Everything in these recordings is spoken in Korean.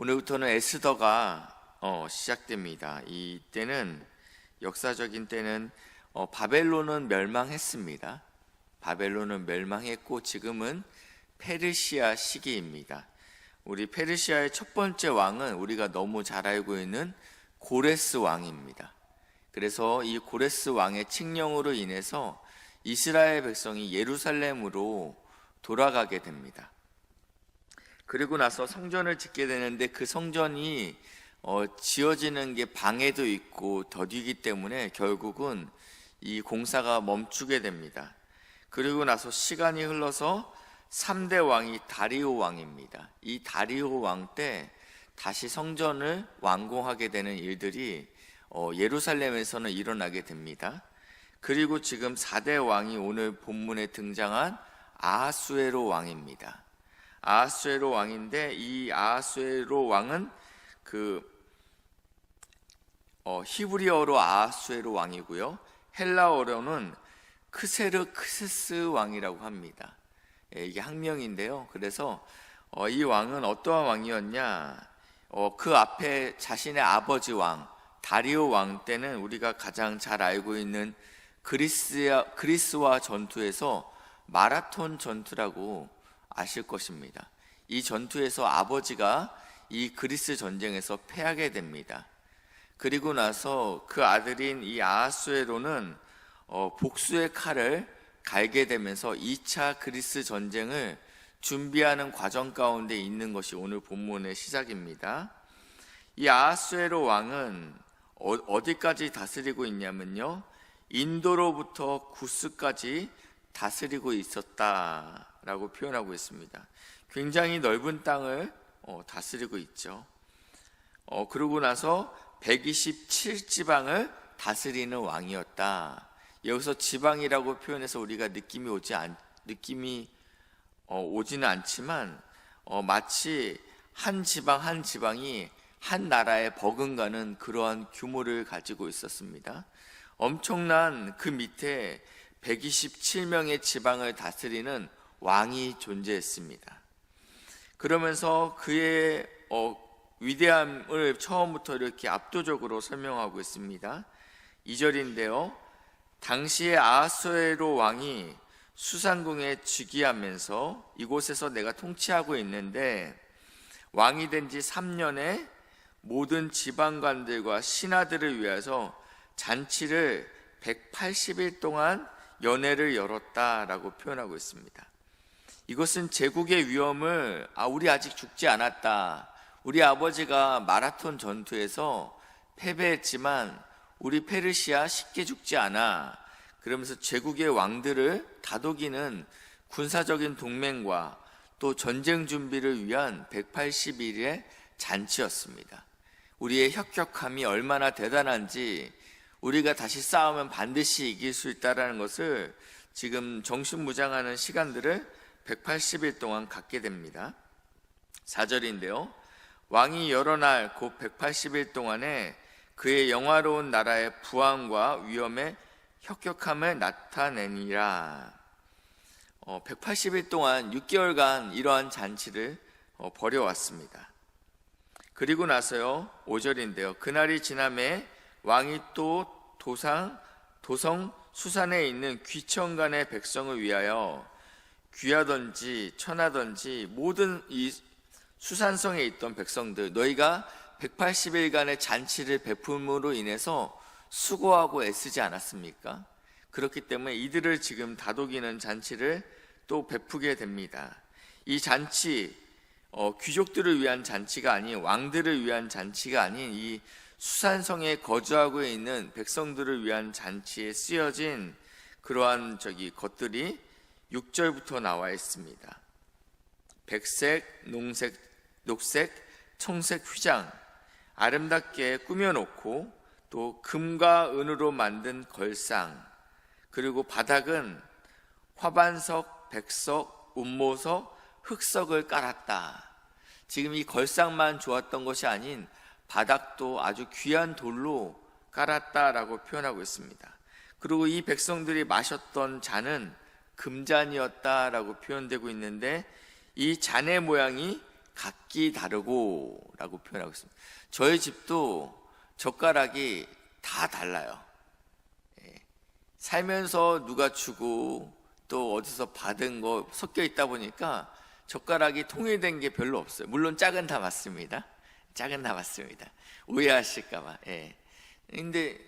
오늘부터는 에스더가 어, 시작됩니다. 이때는 역사적인 때는 어, 바벨론은 멸망했습니다. 바벨론은 멸망했고 지금은 페르시아 시기입니다. 우리 페르시아의 첫 번째 왕은 우리가 너무 잘 알고 있는 고레스 왕입니다. 그래서 이 고레스 왕의 칙령으로 인해서 이스라엘 백성이 예루살렘으로 돌아가게 됩니다. 그리고 나서 성전을 짓게 되는데 그 성전이 어, 지어지는 게 방해도 있고 더디기 때문에 결국은 이 공사가 멈추게 됩니다. 그리고 나서 시간이 흘러서 3대 왕이 다리오 왕입니다. 이 다리오 왕 때 다시 성전을 완공하게 되는 일들이 어, 예루살렘에서는 일어나게 됩니다. 그리고 지금 4대 왕이 오늘 본문에 등장한 아하수에로 왕입니다. 아하수에로 왕인데 이 아하수에로 왕은 그 어, 히브리어로 아하수에로 왕이고요. 헬라어로는 크세르 크세스 왕이라고 합니다. 예, 이게 학명인데요. 그래서 어, 이 왕은 어떠한 왕이었냐? 어, 그 앞에 자신의 아버지 왕 다리오 왕 때는 우리가 가장 잘 알고 있는 그리스와 전투에서 마라톤 전투라고 아실 것입니다. 이 전투에서 아버지가 이 그리스 전쟁에서 패하게 됩니다. 그리고 나서 그 아들인 이 아하수에로는 어, 복수의 칼을 갈게 되면서 2차 그리스 전쟁을 준비하는 과정 가운데 있는 것이 오늘 본문의 시작입니다. 이 아하수에로 왕은 어, 어디까지 다스리고 있냐면요. 인도로부터 구스까지 다스리고 있었다 라고 표현하고 있습니다. 굉장히 넓은 땅을 어, 다스리고 있죠. 어, 그러고 나서 127지방을 다스리는 왕이었다. 여기서 지방이라고 표현해서 우리가 느낌이 오지 않, 느낌이 어, 오지는 않지만 어, 마치 한 지방 한 지방이 한 나라에 버금가는 그러한 규모를 가지고 있었습니다. 엄청난 그 밑에 127명의 지방을 다스리는 왕이 존재했습니다. 그러면서 그의 어, 위대함을 처음부터 이렇게 압도적으로 설명하고 있습니다. 2절인데요. 당시에 아하수에로 왕이 수산궁에 즉위하면서 이곳에서 내가 통치하고 있는데 왕이 된 지 3년에 모든 지방관들과 신하들을 위해서 잔치를 180일 동안 연회를 열었다라고 표현하고 있습니다. 이것은 제국의 위험을 아 우리 아직 죽지 않았다. 우리 아버지가 마라톤 전투에서 패배했지만 우리 페르시아 쉽게 죽지 않아. 그러면서 제국의 왕들을 다독이는 군사적인 동맹과 또 전쟁 준비를 위한 180일의 잔치였습니다. 우리의 혁혁함이 얼마나 대단한지 우리가 다시 싸우면 반드시 이길 수 있다라는 것을 지금 정신무장하는 시간들을 180일 동안 갖게 됩니다. 4절인데요. 왕이 여러 날 곧 180일 동안에 그의 영화로운 나라의 부왕과 위엄의 혁혁함을 나타내니라. 어, 180일 동안 6개월간 이러한 잔치를 어, 벌여왔습니다. 그리고 나서요, 5절인데요. 그날이 지남에 왕이 또 도상, 도성 수산에 있는 귀천간의 백성을 위하여 귀하든지 천하든지 모든 이 수산성에 있던 백성들 너희가 180일간의 잔치를 베품으로 인해서 수고하고 애쓰지 않았습니까? 그렇기 때문에 이들을 지금 다독이는 잔치를 또 베푸게 됩니다. 이 잔치 어, 귀족들을 위한 잔치가 아닌 왕들을 위한 잔치가 아닌 이 수산성에 거주하고 있는 백성들을 위한 잔치에 쓰여진 그러한 저기 것들이 6절부터 나와 있습니다. 백색, 농색, 녹색, 청색 휘장 아름답게 꾸며놓고 또 금과 은으로 만든 걸상 그리고 바닥은 화반석, 백석, 운모석, 흑석을 깔았다. 지금 이 걸상만 좋았던 것이 아닌 바닥도 아주 귀한 돌로 깔았다라고 표현하고 있습니다. 그리고 이 백성들이 마셨던 잔은 금잔이었다라고 표현되고 있는데 이 잔의 모양이 각기 다르고라고 표현하고 있습니다. 저희 집도 젓가락이 다 달라요. 예. 살면서 누가 주고 또 어디서 받은 거 섞여 있다 보니까 젓가락이 통일된 게 별로 없어요. 물론 짝은 다 맞습니다. 짝은 다 맞습니다. 오해하실까봐. 예. 근데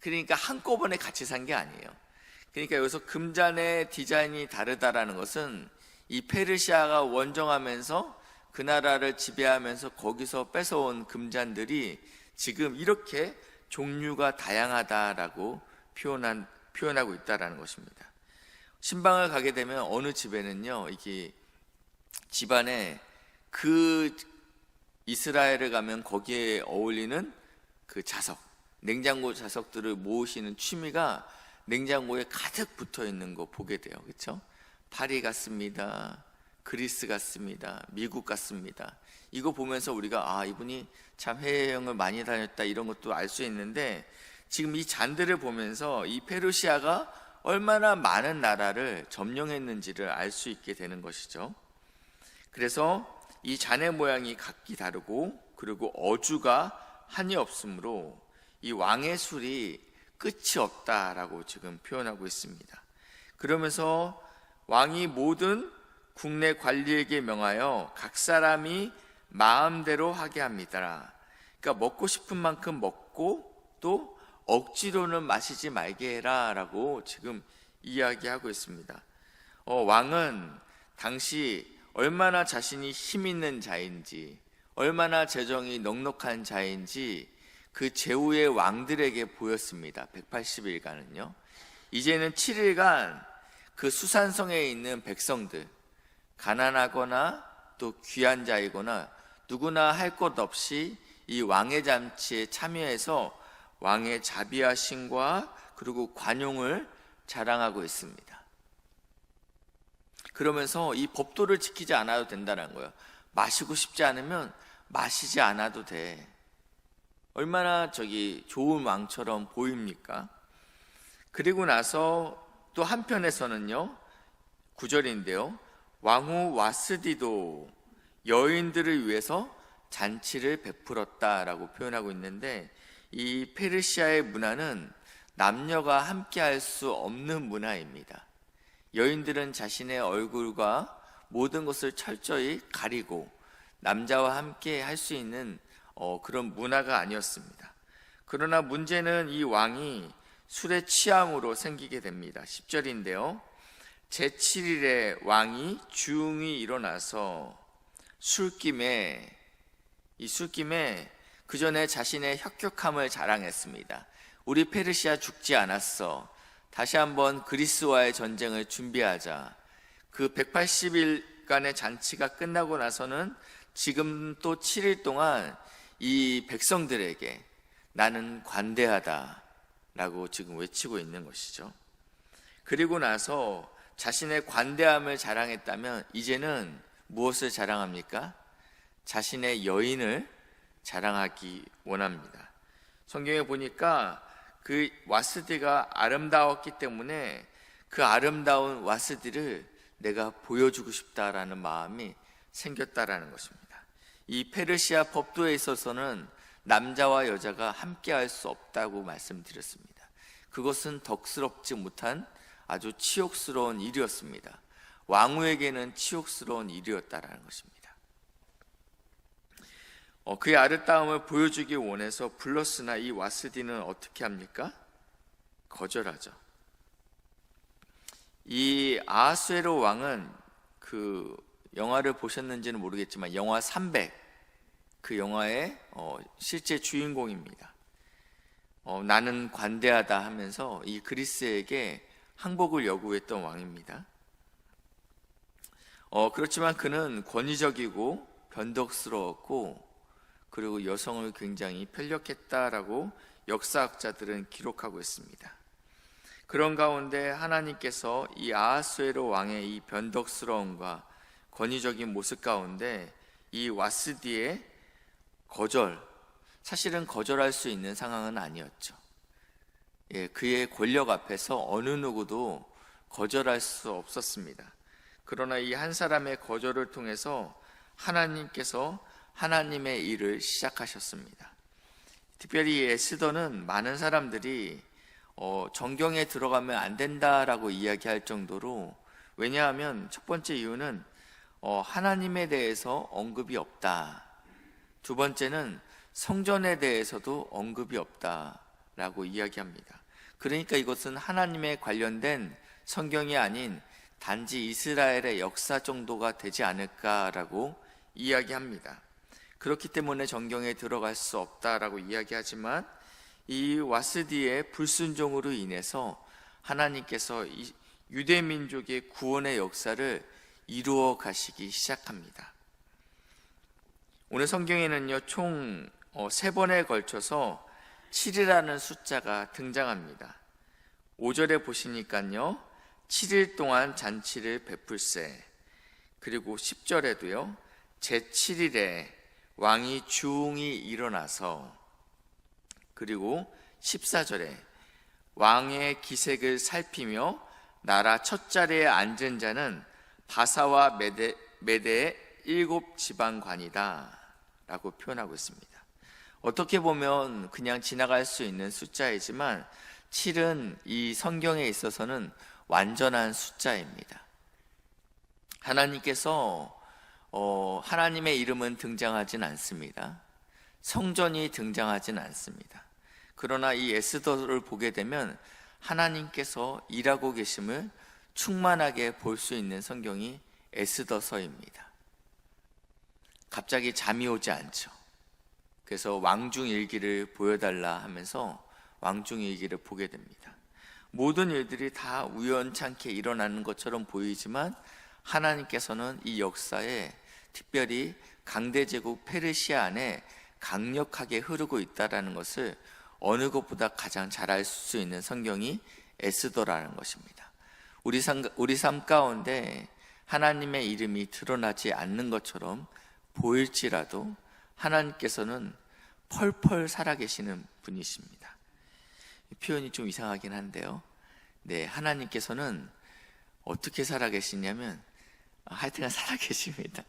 그러니까 한꺼번에 같이 산 게 아니에요. 그러니까 여기서 금잔의 디자인이 다르다라는 것은 이 페르시아가 원정하면서 그 나라를 지배하면서 거기서 뺏어온 금잔들이 지금 이렇게 종류가 다양하다라고 표현한, 표현하고 있다라는 것입니다. 신방을 가게 되면 어느 집에는요, 이게 집안에 그 이스라엘을 가면 거기에 어울리는 그 자석, 냉장고 자석들을 모으시는 취미가 냉장고에 가득 붙어 있는 거 보게 돼요. 그렇죠? 파리 같습니다. 그리스 같습니다. 미국 같습니다. 이거 보면서 우리가 아, 이분이 참 해외여행을 많이 다녔다 이런 것도 알 수 있는데 지금 이 잔들을 보면서 이 페르시아가 얼마나 많은 나라를 점령했는지를 알 수 있게 되는 것이죠. 그래서 이 잔의 모양이 각기 다르고 그리고 어주가 한이 없으므로 이 왕의 술이 끝이 없다라고 지금 표현하고 있습니다. 그러면서 왕이 모든 국내 관리에게 명하여 각 사람이 마음대로 하게 합니다. 그러니까 먹고 싶은 만큼 먹고 또 억지로는 마시지 말게 해라라고 지금 이야기하고 있습니다. 어, 왕은 당시 얼마나 자신이 힘 있는 자인지, 얼마나 재정이 넉넉한 자인지 그 제후의 왕들에게 보였습니다. 180일간은요. 이제는 7일간 그 수산성에 있는 백성들, 가난하거나 또 귀한 자이거나 누구나 할 것 없이 이 왕의 잔치에 참여해서 왕의 자비하심과 그리고 관용을 자랑하고 있습니다. 그러면서 이 법도를 지키지 않아도 된다는 거예요. 마시고 싶지 않으면 마시지 않아도 돼. 얼마나 저기 좋은 왕처럼 보입니까? 그리고 나서 또 한편에서는요, 구절인데요. 왕후 와스디도 여인들을 위해서 잔치를 베풀었다라고 표현하고 있는데 이 페르시아의 문화는 남녀가 함께 할 수 없는 문화입니다. 여인들은 자신의 얼굴과 모든 것을 철저히 가리고 남자와 함께 할 수 있는 어, 그런 문화가 아니었습니다. 그러나 문제는 이 왕이 술의 취향으로 생기게 됩니다. 10절인데요. 제7일에 왕이 중이 일어나서 술김에 이 술김에 그 전에 자신의 혁혁함을 자랑했습니다. 우리 페르시아 죽지 않았어. 다시 한번 그리스와의 전쟁을 준비하자. 그 180일간의 잔치가 끝나고 나서는 지금 또 7일 동안 이 백성들에게 나는 관대하다. 라고 지금 외치고 있는 것이죠. 그리고 나서 자신의 관대함을 자랑했다면 이제는 무엇을 자랑합니까? 자신의 여인을 자랑하기 원합니다. 성경에 보니까 그 와스디가 아름다웠기 때문에 그 아름다운 와스디를 내가 보여주고 싶다라는 마음이 생겼다라는 것입니다. 이 페르시아 법도에 있어서는 남자와 여자가 함께 할 수 없다고 말씀드렸습니다. 그것은 덕스럽지 못한 아주 치욕스러운 일이었습니다. 왕후에게는 치욕스러운 일이었다라는 것입니다. 어, 그의 아름다움을 보여주기 원해서 블러스나 이 와스디는 어떻게 합니까? 거절하죠. 이 아하수에로 왕은 그 영화를 보셨는지는 모르겠지만 영화 300 그 영화의 어, 실제 주인공입니다. 어, 나는 관대하다 하면서 이 그리스에게 항복을 요구했던 왕입니다. 어, 그렇지만 그는 권위적이고 변덕스러웠고 그리고 여성을 굉장히 편력했다라고 역사학자들은 기록하고 있습니다. 그런 가운데 하나님께서 이 아하수에로 왕의 이 변덕스러움과 권위적인 모습 가운데 이 와스디의 거절, 사실은 거절할 수 있는 상황은 아니었죠. 예, 그의 권력 앞에서 어느 누구도 거절할 수 없었습니다. 그러나 이 한 사람의 거절을 통해서 하나님께서 하나님의 일을 시작하셨습니다. 특별히 에스더는 많은 사람들이 어, 정경에 들어가면 안 된다라고 이야기할 정도로 왜냐하면 첫 번째 이유는 어, 하나님에 대해서 언급이 없다. 두 번째는 성전에 대해서도 언급이 없다라고 이야기합니다. 그러니까 이것은 하나님에 관련된 성경이 아닌 단지 이스라엘의 역사 정도가 되지 않을까라고 이야기합니다. 그렇기 때문에 정경에 들어갈 수 없다라고 이야기하지만 이 와스디의 불순종으로 인해서 하나님께서 유대 민족의 구원의 역사를 이루어 가시기 시작합니다. 오늘 성경에는요, 총 어, 세 번에 걸쳐서 7이라는 숫자가 등장합니다. 5절에 보시니까요, 7일 동안 잔치를 베풀세. 그리고 10절에도요, 제7일에 왕이 중이 일어나서 그리고 14절에 왕의 기색을 살피며 나라 첫 자리에 앉은 자는 바사와 메데, 메데의 일곱 지방관이다 라고 표현하고 있습니다. 어떻게 보면 그냥 지나갈 수 있는 숫자이지만 7은 이 성경에 있어서는 완전한 숫자입니다. 하나님께서 어, 하나님의 이름은 등장하진 않습니다. 성전이 등장하진 않습니다. 그러나 이 에스더를 보게 되면 하나님께서 일하고 계심을 충만하게 볼 수 있는 성경이 에스더서입니다. 갑자기 잠이 오지 않죠. 그래서 왕중 일기를 보여달라 하면서 왕중 일기를 보게 됩니다. 모든 일들이 다 우연찮게 일어나는 것처럼 보이지만 하나님께서는 이 역사에 특별히 강대 제국 페르시아 안에 강력하게 흐르고 있다라는 것을 어느 것보다 가장 잘 알 수 있는 성경이 에스더라는 것입니다. 우리 삶, 우리 삶 가운데 하나님의 이름이 드러나지 않는 것처럼 보일지라도 하나님께서는 펄펄 살아계시는 분이십니다. 표현이 좀 이상하긴 한데요. 네, 하나님께서는 어떻게 살아계시냐면 하여튼 살아계십니다.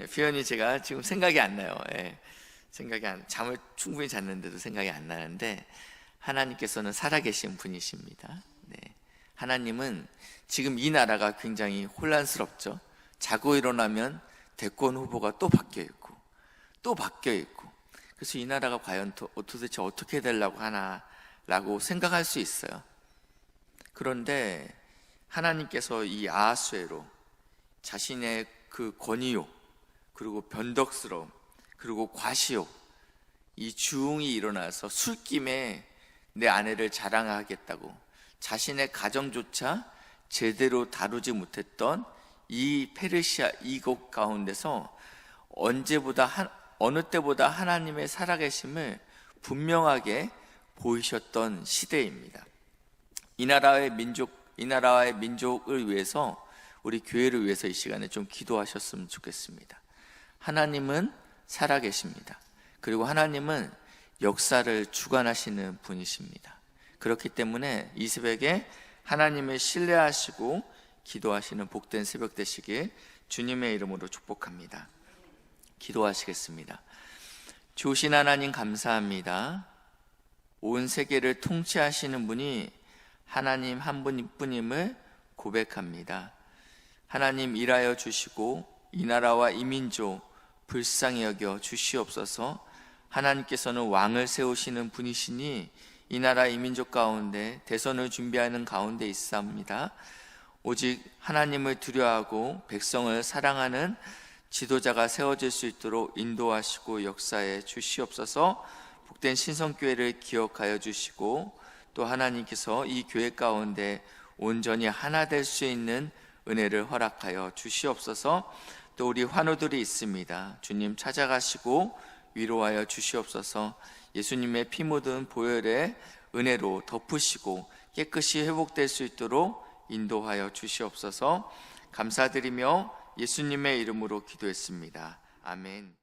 예, 표현이 제가 지금 생각이 안 나요. 예, 생각이 안, 잠을 충분히 잤는데도 생각이 안 나는데 하나님께서는 살아계신 분이십니다. 네. 하나님은 지금 이 나라가 굉장히 혼란스럽죠. 자고 일어나면 대권 후보가 또 바뀌어 있고 또 바뀌어 있고 그래서 이 나라가 과연 도, 도대체 어떻게 되려고 하나라고 생각할 수 있어요. 그런데 하나님께서 이 아하수에로 자신의 그 권위욕 그리고 변덕스러움 그리고 과시욕 이 주웅이 일어나서 술김에 내 아내를 자랑하겠다고 자신의 가정조차 제대로 다루지 못했던 이 페르시아 이곳 가운데서 언제보다 한, 어느 때보다 하나님의 살아계심을 분명하게 보이셨던 시대입니다. 이 나라의 민족, 이 나라의 민족을 위해서 우리 교회를 위해서 이 시간에 좀 기도하셨으면 좋겠습니다. 하나님은 살아계십니다. 그리고 하나님은 역사를 주관하시는 분이십니다. 그렇기 때문에 이 새벽에 하나님을 신뢰하시고 기도하시는 복된 새벽 되시길 주님의 이름으로 축복합니다. 기도하시겠습니다. 조신 하나님 감사합니다. 온 세계를 통치하시는 분이 하나님 한 분뿐임을 고백합니다. 하나님 일하여 주시고 이 나라와 이 민족 불쌍히 여겨 주시옵소서. 하나님께서는 왕을 세우시는 분이시니 이 나라 이 민족 가운데 대선을 준비하는 가운데 있사옵니다. 오직 하나님을 두려워하고 백성을 사랑하는 지도자가 세워질 수 있도록 인도하시고 역사에 주시옵소서. 복된 신성교회를 기억하여 주시고 또 하나님께서 이 교회 가운데 온전히 하나 될 수 있는 은혜를 허락하여 주시옵소서. 또 우리 환우들이 있습니다. 주님 찾아가시고 위로하여 주시옵소서. 예수님의 피 묻은 보혈의 은혜로 덮으시고 깨끗이 회복될 수 있도록 인도하여 주시옵소서. 감사드리며 예수님의 이름으로 기도했습니다. 아멘.